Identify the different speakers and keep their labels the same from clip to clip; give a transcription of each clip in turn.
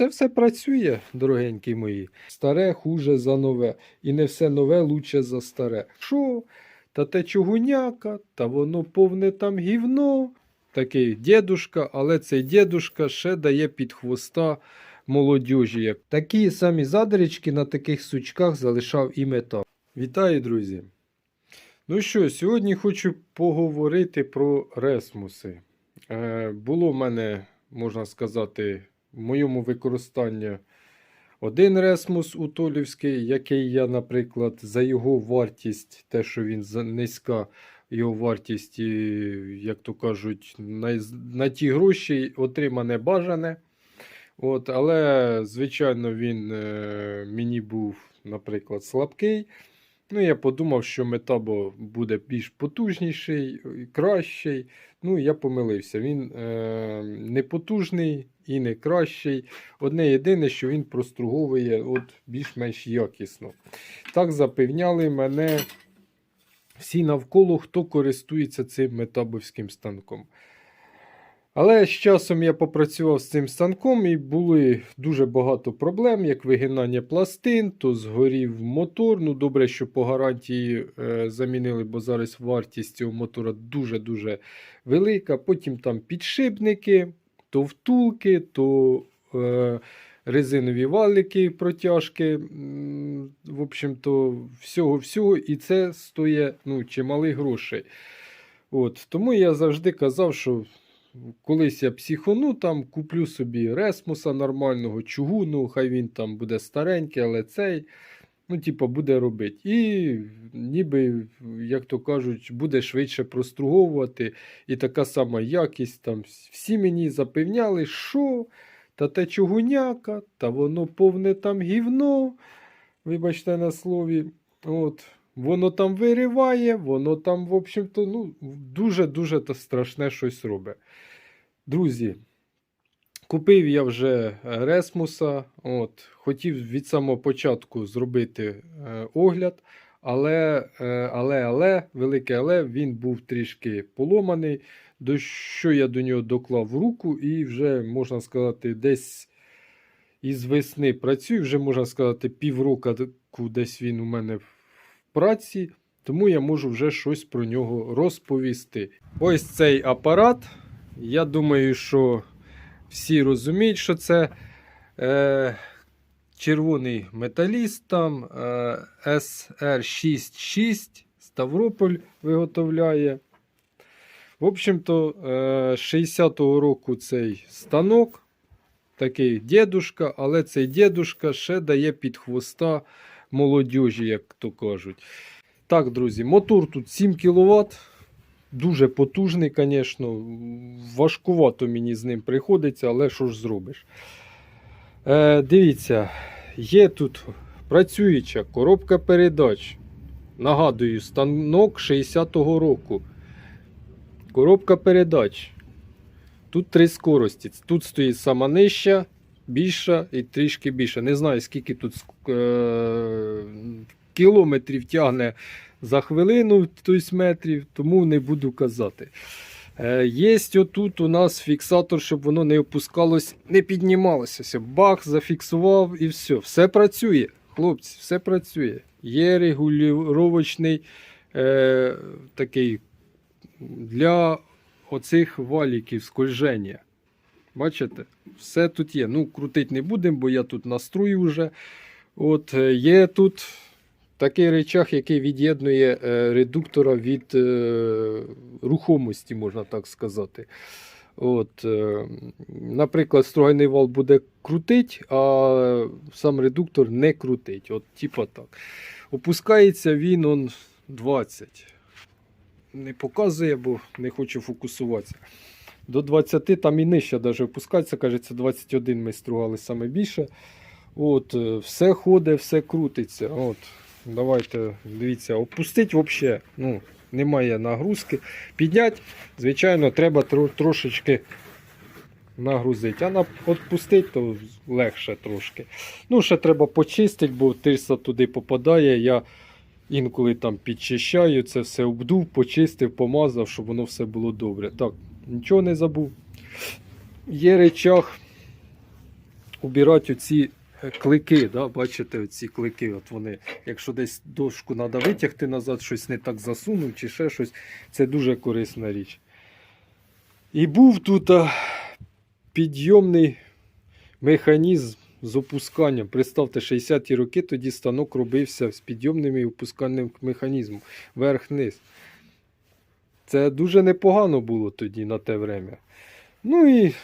Speaker 1: це все працює, дорогенькі мої. Старе хуже за нове. І не все нове лучше за старе. Що? Та те чугуняка, та воно повне там гівно. Такий дідушка, але цей дідушка ще дає під хвоста молодіжі. Такі самі задрічки на таких сучках залишав і метал. Вітаю, друзі! Ну що, сьогодні хочу поговорити про ресмуси. Е, було в мене, можна сказати, в моєму використанні один ресмус утолівський, який я, наприклад, за його вартість, те, що він низька, його вартість, як то кажуть, на, ті гроші отримане бажане. От, але, звичайно, він е, мені був, наприклад, слабкий. Ну, я подумав, що метабо буде більш потужніший, кращий. Ну, я помилився. Він е, не потужний і не кращий. Одне єдине, що він проструговує от більш-менш якісно. Так запевняли мене всі навколо, хто користується цим метабовським станком. Але з часом я попрацював з цим станком і були дуже багато проблем, як вигинання пластин, то згорів мотор. Ну, добре, що по гарантії е, замінили, бо зараз вартість цього мотора дуже-дуже велика. Потім там підшипники, то втулки, то е, резинові валики, протяжки. В общем-то, всього-всього. І це стоїть ну, чималих грошей. От, тому я завжди казав, що колись я психону, там куплю собі ресмуса нормального, чугуну, хай він там буде старенький, але цей, ну, типу, буде робити. І ніби, як то кажуть, буде швидше проструговувати. І така сама якість. Там всі мені запевняли, що та те чугуняка, та воно повне там гівно. Вибачте на слові. От. Воно там вириває, воно там, в общем-то, ну, дуже-дуже страшне щось робить. Друзі, купив я вже Ресмуса. От, хотів від самого початку зробити е, огляд, але, е, але, але, велике але, він був трішки поломаний. До що я до нього доклав руку, і вже, можна сказати, десь із весни працюю, вже можна сказати, півроку десь він у мене в праці, тому я можу вже щось про нього розповісти. Ось цей апарат. Я думаю, що всі розуміють, що це е, червоний металіст там е, SR66 Ставрополь виготовляє. В общем-то, е, 60-го року цей станок, такий дідушка, але цей дідушка ще дає під хвоста молодіжі, як то кажуть. Так, друзі, мотор тут 7 кВт. Дуже потужний, звісно. Важкувато мені з ним приходиться, але що ж зробиш. Е, дивіться, є тут працююча коробка передач. Нагадую, станок 60-го року. Коробка передач. Тут три скорості. Тут стоїть сама нижча, більша і трішки більша. Не знаю, скільки тут е- кілометрів тягне за хвилину, тобто метрів, тому не буду казати. Е, Є отут у нас фіксатор, щоб воно не опускалось, не піднімалося. Бах, зафіксував і все. Все працює. Хлопці, все працює. Є регулювачний е, такий для оцих валіків скольження. Бачите? Все тут є. Ну, крутити не будемо, бо я тут настрою вже. От, е, є тут такий речах, який від'єднує е, редуктора від е, рухомості, можна так сказати. От, е, наприклад, стругайний вал буде крутить, а сам редуктор не крутить. От, типа так. Опускається він он 20. Не показує, бо не хочу фокусуватися. До 20 там і нижче навіть опускається, кажеться, 21 ми стругали саме більше. От, все ходить, все крутиться. От, давайте, дивіться, опустить взагалі. Ну, немає нагрузки. Підняти, звичайно, треба трошечки нагрузити. А на відпустити, то легше трошки. Ну, ще треба почистити, бо тирса туди попадає. Я інколи там підчищаю, це все обдув, почистив, помазав, щоб воно все було добре. Так, нічого не забув. Є речах убирати оці клики. Да? Бачите, оці клики. От вони, якщо десь дошку треба витягти назад, щось не так засунув чи ще щось, це дуже корисна річ. І був тут а, підйомний механізм з опусканням. Представте, 60-ті роки тоді станок робився з підйомним і опускальним механізмом верх-низ. Це дуже непогано було тоді на те время. Ну і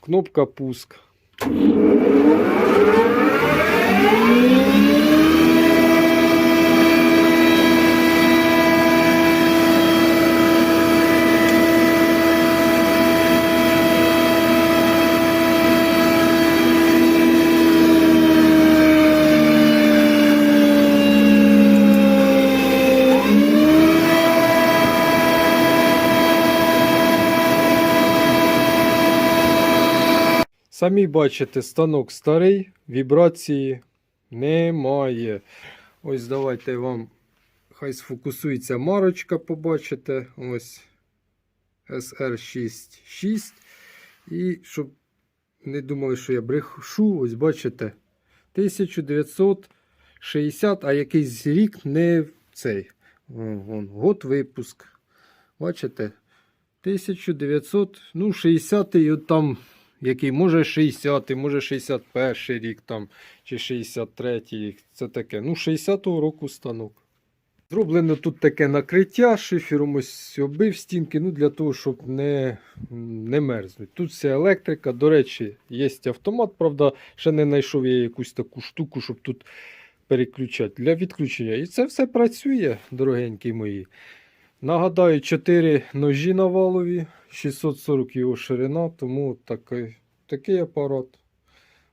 Speaker 1: кнопка пуск. Thank you. Самі бачите, станок старий, вібрації немає. Ось давайте вам хай сфокусується марочка, побачите. Ось SR66. І щоб не думали, що я брешу, ось бачите. 1960, а якийсь рік не цей. Вон, год випуск. Бачите? 1900, ну, 60 і от там який може 60, може 61 рік там, чи 63 рік. Це таке. Ну, 60-го року станок. Зроблено тут таке накриття шифером ось оббив стінки, ну для того, щоб не, не мерзнуть. Тут вся електрика. До речі, є автомат, правда, ще не знайшов я якусь таку штуку, щоб тут переключати для відключення. І це все працює, дорогенькі мої. Нагадаю, 4 ножі на валові, 640 його ширина, тому такий, такий апарат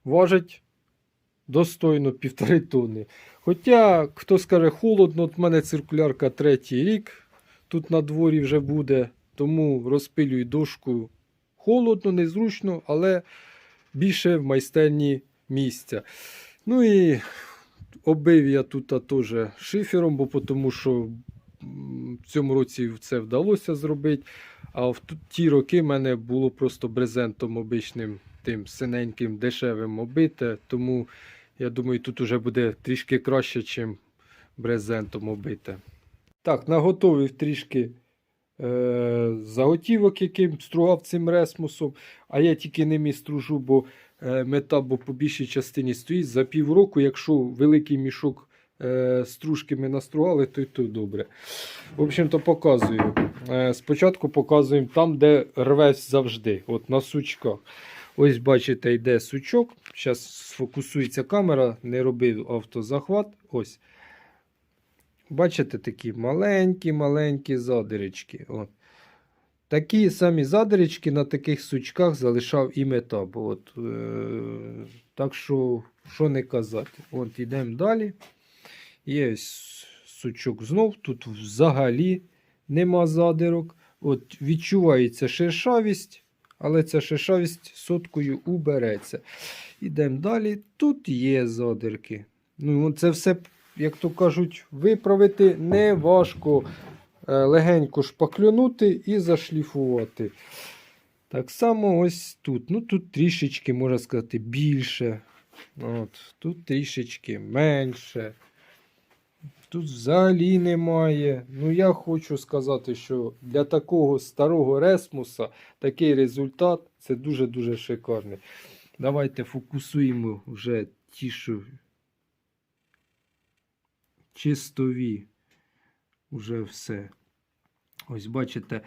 Speaker 1: важить достойно півтори тонни. Хоча, хто скаже холодно, от в мене циркулярка третій рік, тут на дворі вже буде, тому розпилюю дошку холодно, незручно, але більше в майстерні місця. Ну і оббив я тут теж шифером, бо тому що цьому році це вдалося зробити. А в ті роки в мене було просто брезентом обичним, тим синеньким, дешевим обите. Тому я думаю, тут уже буде трішки краще, ніж брезентом обите. Так, наготовив трішки е, заготівок, яким стругав цим ресмусом. А я тільки ними стружу, бо е, мета бо по більшій частині стоїть. За півроку, якщо великий мішок стружки ми настругали, то й то добре. В общем-то, показую. Е, спочатку показуємо там, де рвесь завжди, от на сучках. Ось, бачите, йде сучок. Зараз сфокусується камера, не робив автозахват. Ось. Бачите, такі маленькі-маленькі задиречки. От. Такі самі задиречки на таких сучках залишав і метаб. От, е, так що, що не казати. От, йдемо далі. Є ось сучок знов. Тут взагалі нема задирок. От, відчувається шершавість, але ця шершавість соткою убереться. Ідемо далі. Тут є задирки. Ну, це все, як то кажуть, виправити не важко. Е, Легенько шпаклюнути і зашліфувати. Так само ось тут. Ну, тут трішечки, можна сказати, більше. От, Тут трішечки менше. Тут взагалі немає. Ну, я хочу сказати, що для такого старого ресмуса такий результат це дуже-дуже шикарний. Давайте фокусуємо вже ті, що чистові. Уже все. Ось бачите,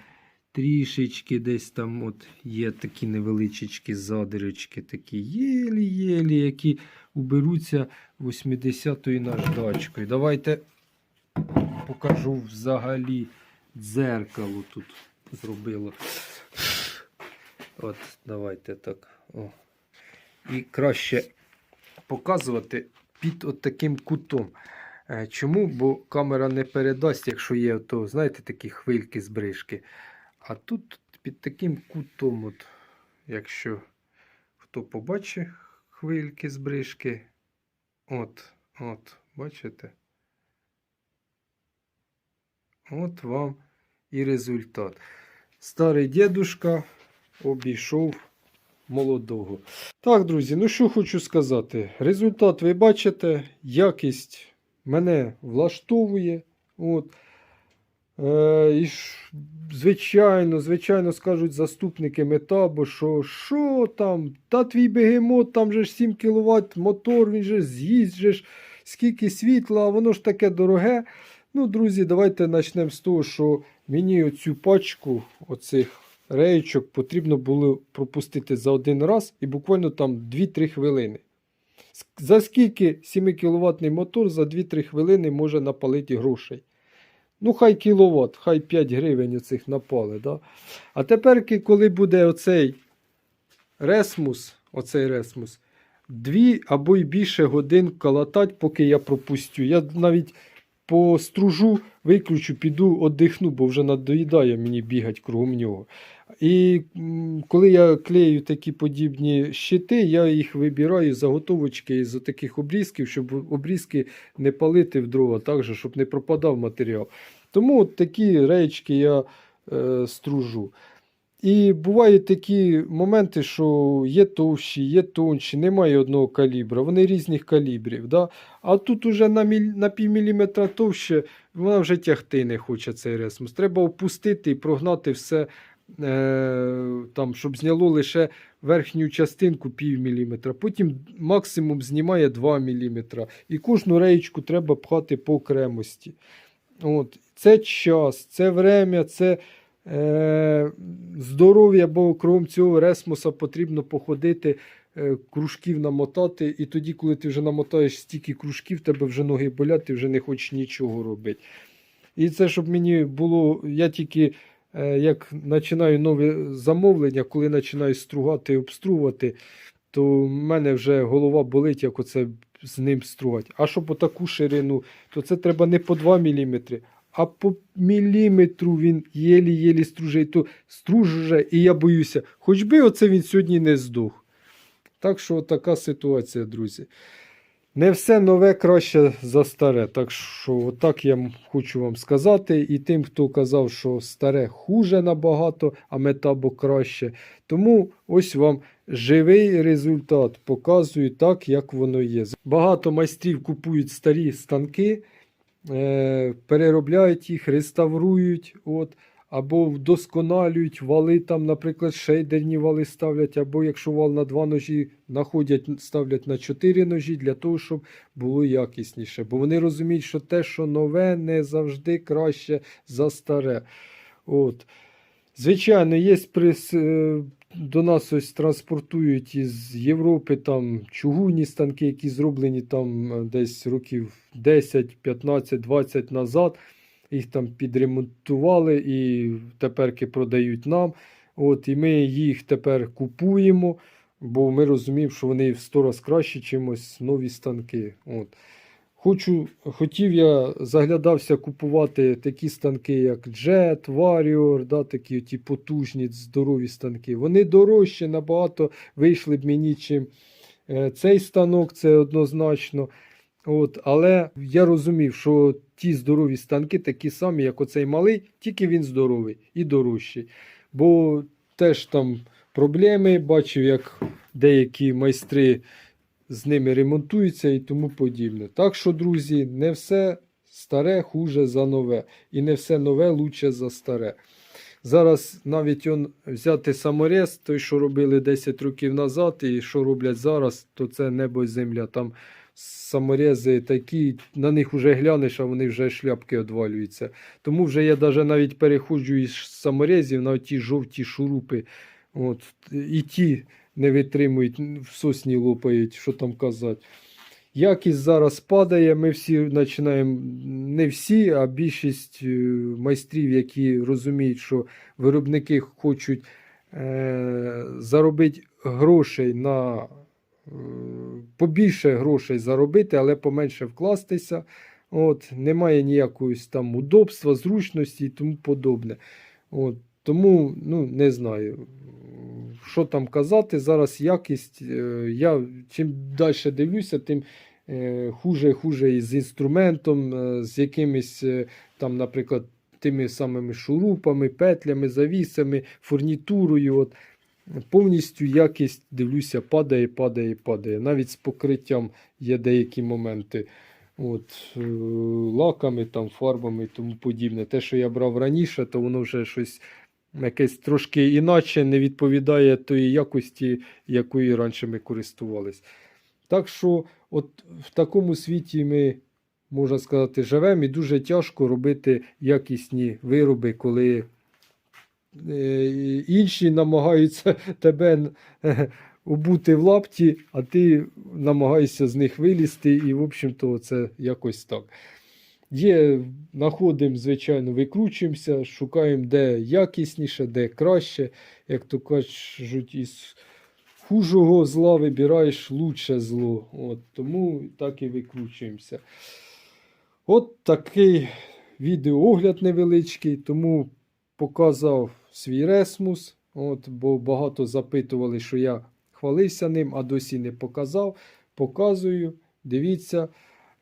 Speaker 1: трішечки десь там от є такі невеличкі задирочки, такі єлі-єлі, які уберуться 80-ю наждачкою. Давайте покажу взагалі дзеркало тут зробило. От, давайте так. О. І краще показувати під от таким кутом. Е, Чому? Бо камера не передасть, якщо є, то, знаєте, такі хвильки з брижки. А тут під таким кутом, от, якщо хто побачить хвильки з брижки, от, от, бачите? От вам і результат. Старий дедушка обійшов молодого. Так, друзі, ну що хочу сказати. Результат ви бачите, якість мене влаштовує. От. Е, і звичайно, звичайно, скажуть заступники метабо, що що там, та твій бегемот, там же ж 7 кВт мотор, він же з'їсть же ж скільки світла, воно ж таке дороге. Ну, друзі, давайте почнемо з того, що мені оцю пачку оцих реєчок потрібно було пропустити за один раз і буквально там 2-3 хвилини. За скільки 7 кВт мотор за 2-3 хвилини може напалити грошей? Ну, хай кіловат, хай 5 гривень оцих напали. Да? А тепер, коли буде оцей ресмус, оцей ресмус, дві або й більше годин калатать, поки я пропустю. Я навіть по стружу виключу, піду оддихну, бо вже надоїдає мені бігати кругом нього. І коли я клею такі подібні щити, я їх вибираю заготовочки із таких обрізків, щоб обрізки не палити в дрова, так же, щоб не пропадав матеріал. Тому от такі речки я е, стружу. І бувають такі моменти, що є товщі, є тонші, немає одного калібра, вони різних калібрів. Да? А тут уже на, міль... на півміліметра товще, вона вже тягти не хоче цей ресмус. Треба опустити і прогнати все. Там, щоб зняло лише верхню частинку пів міліметра. Потім максимум знімає 2 міліметра. І кожну реєчку треба пхати по окремості. От. Це час, це время, це е, здоров'я, бо крім цього ресмуса потрібно походити, е, кружків намотати. І тоді, коли ти вже намотаєш стільки кружків, тебе вже ноги болять, ти вже не хочеш нічого робити. І це, щоб мені було, я тільки е, як починаю нове замовлення, коли починаю стругати і обструвати, то в мене вже голова болить, як оце з ним стругати. А щоб отаку ширину, то це треба не по 2 мм, а по міліметру він єлі-єлі стружить, то струже, і я боюся, хоч би оце він сьогодні не здох. Так що така ситуація, друзі. Не все нове краще за старе. Так що, отак я хочу вам сказати. І тим, хто казав, що старе хуже набагато, а метабо краще. Тому ось вам живий результат. Показую так, як воно є. Багато майстрів купують старі станки, е, переробляють їх, реставрують. От, або вдосконалюють вали, там, наприклад, шейдерні вали ставлять, або якщо вал на два ножі находять, ставлять на чотири ножі для того, щоб було якісніше. Бо вони розуміють, що те, що нове, не завжди краще за старе. От. Звичайно, є прис... е, до нас ось транспортують із Європи там чугунні станки, які зроблені там е, десь років 10, 15, 20 назад. Їх там підремонтували і теперки продають нам. От, і ми їх тепер купуємо, бо ми розуміємо, що вони в 100 раз краще, чимось нові станки. От. Хочу, хотів я заглядався купувати такі станки, як Jet, Warrior, да, такі ті потужні, здорові станки. Вони дорожче набагато вийшли б мені, чим е, цей станок, це однозначно. От, але я розумів, що ті здорові станки такі самі, як оцей малий, тільки він здоровий і дорожчий. Бо теж там проблеми, бачив, як деякі майстри з ними ремонтуються і тому подібне. Так що, друзі, не все старе хуже за нове, і не все нове лучше за старе. Зараз навіть он взяти саморез, той, що робили 10 років назад, і що роблять зараз, то це небо і земля. Там саморези такі, на них вже глянеш, а вони вже шляпки одвалюються. Тому вже я даже навіть переходжу із саморезів на ті жовті шурупи. От, і ті не витримують, в сосні лопають, що там казати. Якість зараз падає, ми всі починаємо, не всі, а більшість е, майстрів, які розуміють, що виробники хочуть е, заробити грошей на побільше грошей заробити, але поменше вкластися. От, немає ніякої там удобства, зручності і тому подобне. От, тому ну, не знаю, що там казати. Зараз якість. е, Я чим далі дивлюся, тим е, хуже, хуже з інструментом, е, з якимись там, наприклад, тими самими шурупами, петлями, завісами, фурнітурою. От. Повністю якість, дивлюся, падає, падає, падає. Навіть з покриттям є деякі моменти. От, е, лаками, там, фарбами і тому подібне. Те, що я брав раніше, то воно вже щось якесь трошки іначе не відповідає тої якості, якою раніше ми користувались. Так що, от в такому світі ми, можна сказати, живемо, і дуже тяжко робити якісні вироби, коли інші намагаються тебе е, обути в лапті, а ти намагаєшся з них вилізти, і, в общем-то, це якось так. Є, знаходимо, звичайно, викручуємося, шукаємо, де якісніше, де краще. Як то кажуть, із хужого зла вибираєш лучше зло. От, тому так і викручуємося. От такий відеоогляд невеличкий, тому показав свій ресмус. От, бо багато запитували, що я хвалився ним, а досі не показав. Показую, дивіться.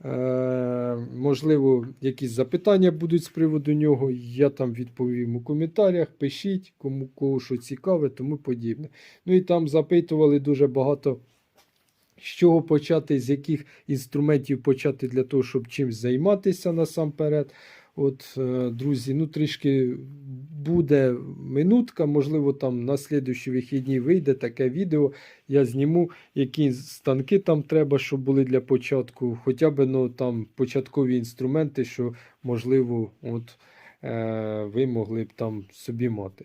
Speaker 1: Е, можливо, якісь запитання будуть з приводу нього. Я там відповім у коментарях. Пишіть, кому кого що цікаве, тому подібне. Ну і там запитували дуже багато, з чого почати, з яких інструментів почати для того, щоб чимось займатися насамперед. От, е, друзі, ну трішки буде минутка, можливо, там на слідуючі вихідні вийде таке відео. Я зніму, які станки там треба, щоб були для початку, хоча б ну, там початкові інструменти, що, можливо, от, е, ви могли б там собі мати.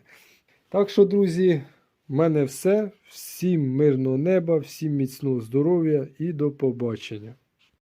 Speaker 1: Так що, друзі, в мене все. Всім мирного неба, всім міцного здоров'я і до побачення.